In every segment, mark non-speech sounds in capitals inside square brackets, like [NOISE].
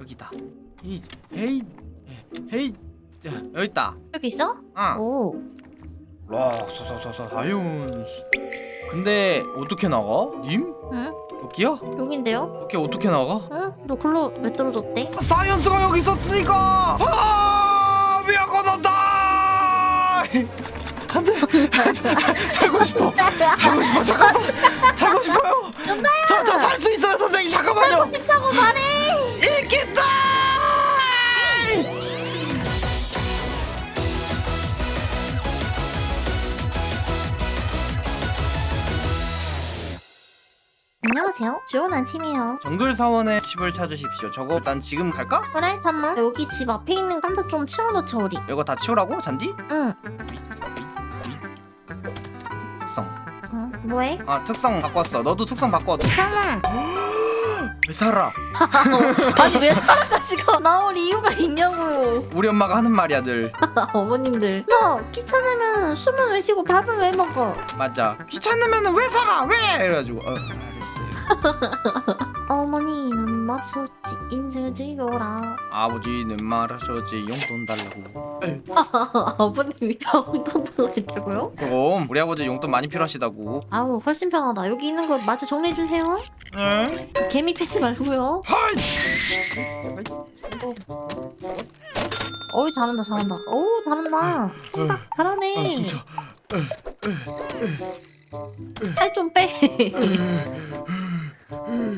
여기다. 헤이 헤이 헤이 자, 여기 있다. 여기 있어? 아. 오. 락사사사사 다윤. 근데 어떻게 나가? 님? 응? 여기야? 여긴데요? 여기 어떻게 나가? 응? 너 글로 왜 떨어졌대? 사이언스가 여기 있었으니까. 아, 미안하다. 안돼. [LAUGHS] 살고 싶어. 살고 싶어. 잠깐만. 살고 싶어요. 저저 살 수 있어요, 선생님. 잠깐만요. 싶다고 말해! 있겠다. 안녕하세요. 좋은 아침이에요. 정글 사원의 집을 찾으십시오. 저거 일단 지금 갈까? 그래, 잠만. 여기 집 앞에 있는 칸도 좀 치워놓자, 우리. 이거 다 치우라고? 잔디? 응. 뭐해? 아 특성 바꿨어. 너도 특성 바꿔. 잠만. [GASPS] 왜 살아? [LAUGHS] 아니, 왜 사람까지가 나올 이유가 있냐고요. 우리 엄마가 하는 말이야 늘. [LAUGHS] 어머님들. 너 귀찮으면 숨은 왜 쉬고 밥은 왜 먹어? 맞아. 귀찮으면 왜 살아? 왜? 이래가지고 어, 알겠어요. [LAUGHS] 어머니는 맞췄지 인생을 즐겨라. 아버지는 말하셨지 용돈 달라고. 에이, [LAUGHS] 아버님이 용돈 달라했다고요? 그럼 우리 아버지 용돈 많이 필요하시다고. 아우 훨씬 편하다. 여기 있는 거 마저 정리해 주세요. 응? 개미 패지 말고요. 하이. 어우 잘한다 잘한다. 어우 잘한다. 콩닥 잘하네. 아 진짜. 살좀 빼.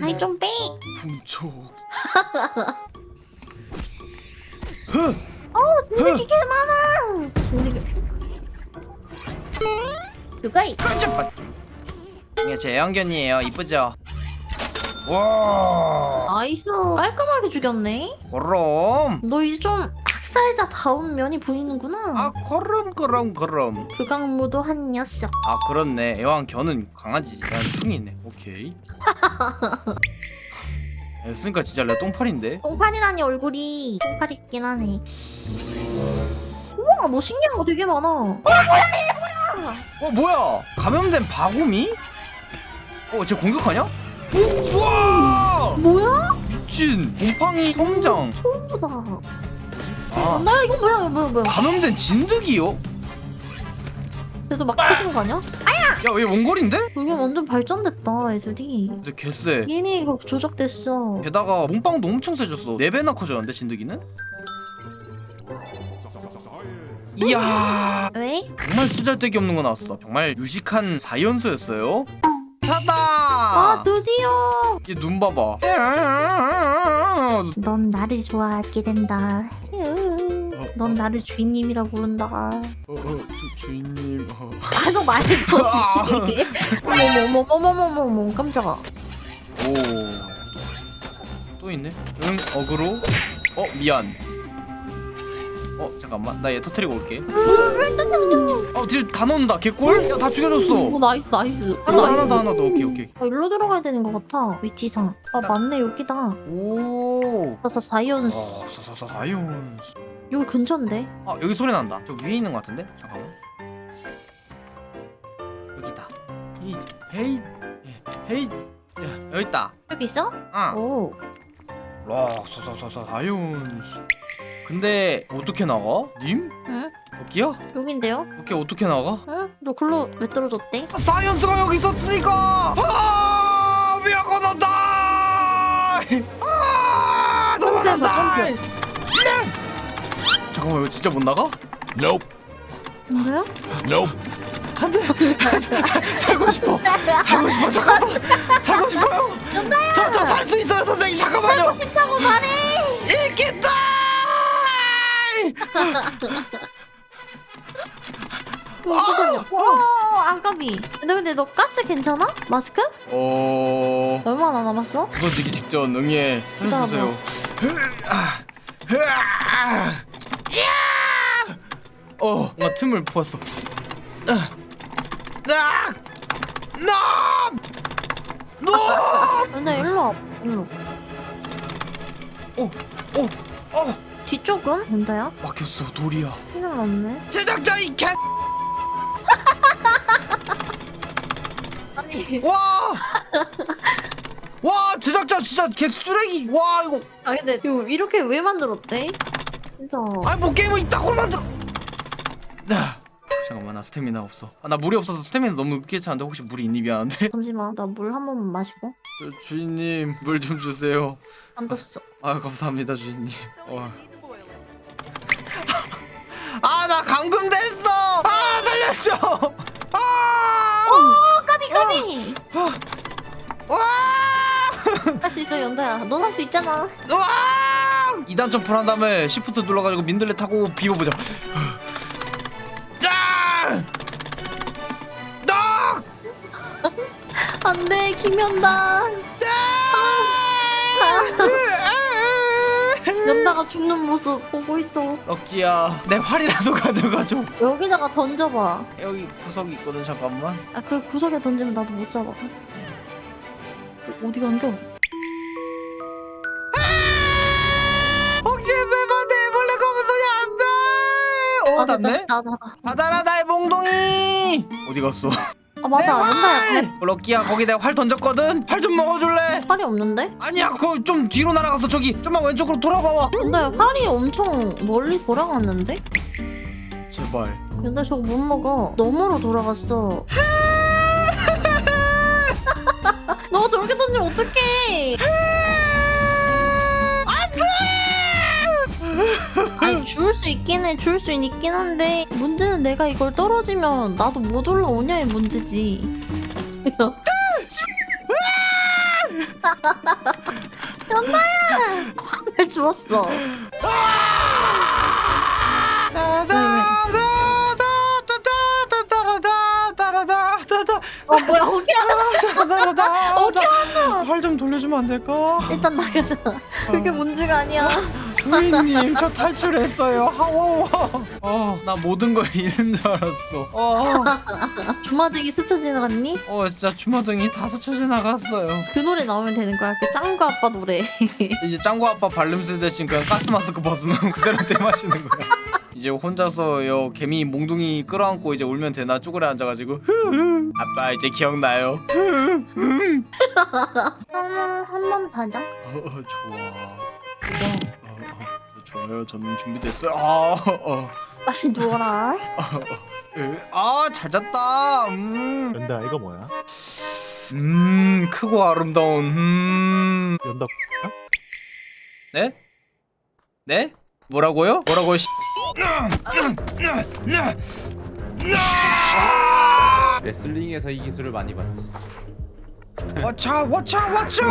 살좀 빼. 훔쳐. [LAUGHS] 진드기 개 많아. 진드기. 누가 이? 깜짝pat. 이게 제 애완견이에요. 이쁘죠? 와. 나이스. 깔끔하게 죽였네. 그럼. 너 이제 좀 학살자 다운 면이 보이는구나. 아 그럼 그럼 그럼. 불강무도 한 녀석. 아 그렇네. 애완 견은 강아지지. 애완 충이네. 오케이. [LAUGHS] 야, 쓰니까 진짜 레 똥팔인데. 똥파리라니 얼굴이 똥파리 있긴 하네. 우와 뭐 신기한 거 되게 많아. 어 뭐야? 감염된 바구미? 어, 쟤 공격하냐? 우와! 뭐야? 미친 곰팡이 성장. 처음 보다. 아, 나 이거 뭐야 뭐야 뭐야. 감염된 진드기요? 그래도 막 터지는 거 아니야? 야, 얘 원골인데? 이게 완전 발전됐다 애들이. 근데 개쎄. 얘네 이거 조작됐어. 게다가 몸빵도 엄청 세졌어. 4배나 커졌는데 진드기는? 이야, 왜? 정말 쓰잘데기 없는 거 나왔어. 정말 유식한 사이언스였어요. 찾다. 아 드디어. 얘 눈 봐봐. 넌 나를 좋아하게 된다. 넌 나를 주인님이라 부른다. 어, 어, 주, 주인님. 어. 아너 말고. [LAUGHS] 어머머머머머머머 깜짝아. 오. 또 있네. 응, 어그로. 어, 미안. 어, 잠깐만. 나 얘 터트리고 올게. 어, 딜다 넣는다. 개꿀? 야, 다오 죽여줬어. 나이스 나이스. 하나 더, 하나 더, 하나 더. 오케이, 오케이. 어, 일로 들어가야 되는 것 같아 위치상. 아 맞네 여기다. 오. 그래서 사이언스. 어, 사사사 사이온. 여기 근처인데. 아, 여기 소리 난다. 저 위에 있는 것 같은데? 잠깐만. 여기다. 헤이, 헤이, 헤이. 야, 여기 있다. 여기 있어? 아. 오. 락, 사사사사 사이온. 근데 어떻게 나가? 님? 응? 여기야? 여긴데요? 여기 어떻게 나가? 응? 너 글로 왜 떨어졌대? 사이언스가 여기 있었으니까 아 미안하다 아 도망간다 점프, 잠깐만 이거 진짜 못 나가? Nope. 뭐야? Nope. 안돼 살고 싶어 살고 싶어 잠깐만 살고 싶어요 저저 살 수 있어요 선생님 잠깐만요 싶다고 말해! 있겠다 어, 잠깐만요. 어, 아까비. 근데 근데 너 가스 괜찮아? 마스크? 어 얼마나 남았어? 부서지기 직전 응애 해주세요 어 뭔가 틈을 보았어 아, 아, 나! 너! 근데 일로 와. 일로. 오, 오, 어, 뒤쪽은? 뭔데요? 막혔어 돌이야. 필요는 없네. 제작자 이 개. [LAUGHS] 아니. 와, 와 제작자 진짜 개 쓰레기 와 이거 아 근데 이거 이렇게 왜 만들었대? 진짜 아니 뭐 게임을 이따구로 만들어 야 잠깐만 나 스태미나 없어. 아, 나 물이 없어서 스태미나 너무 귀찮은데 혹시 물이 있니? 미안한데. [LAUGHS] 잠시만 나 물 한 번만 마시고. 저, 주인님 물 좀 주세요. 안 줬어 아 감사합니다 주인님. 어. [LAUGHS] 아나 감금됐어! 아 살려줘! 아! 어 까비 까비! 와! 할 수 있어 연다야. 넌 할 수 있잖아. 와! 2단 점프를 한 다음에 시프트 눌러가지고 민들레 타고 비벼보자 안돼 김연다. 연다가 죽는 모습 보고 있어. 럭키야 내 활이라도 가져가줘. 여기다가 던져봐. 여기 구석이 있거든 잠깐만. 아 그 구석에 던지면 나도 못 잡아. 어디 간겨? 혹시 쌤한테 몰래? 검은 소리 안 돼? 어 닿네? 나 나 나 받아라 나의 몽둥이! 어디 갔어? 아 맞아. 연다야 어, 럭키야 거기 내가 활 던졌거든? 활 좀 먹어줄래? 팔이 없는데? 아니야 그거 좀 뒤로 날아갔어 저기 좀만 왼쪽으로 돌아봐봐. 연다야 팔이 엄청 멀리 돌아갔는데? 제발. 연다 저거 못 먹어. 너머로 돌아갔어. [LAUGHS] 너 저렇게 던지면 어떡해 [LAUGHS] 주울 수 있긴 해 주울 수 있긴 한데 문제는 내가 이걸 떨어지면 나도 못 올라오냐의 문제지. [LAUGHS] 연나야! 화를 주웠어. 어 뭐야 호기야 어디 왔어? 팔좀 돌려주면 안 될까? 일단 나가자. 그게 문제가 아니야 주인님 저 탈출했어요. 하워워 어 나 모든 걸 잃은 줄 알았어. 어, 주마등이 스쳐 지나갔니? 어 진짜 주마등이 다 스쳐 지나갔어요. 그 노래 나오면 되는 거야? 그 짱구 아빠 노래. [LAUGHS] 이제 짱구 아빠 발냄새 대신 그냥 가스 마스크 벗으면 [LAUGHS] 그대로 대마시는 거야. 이제 혼자서 요 개미 몽둥이 끌어안고 이제 울면 되나? 쭈그려 앉아가지고. 흐흐. 아빠 이제 기억나요? 한번 자자. 어, 어 좋아 어, 어, 좋아요 저는 준비됐어요 아, 어, 빨리 누워라 에, 아, 잘 잤다. 음, 연다 이거 뭐야? 음, 크고 아름다운. 음, 연다 네? 네? 뭐라고요? 뭐라고요? 씨. 레슬링에서 이 기술을 많이 봤지. 와차, 와차, 와차.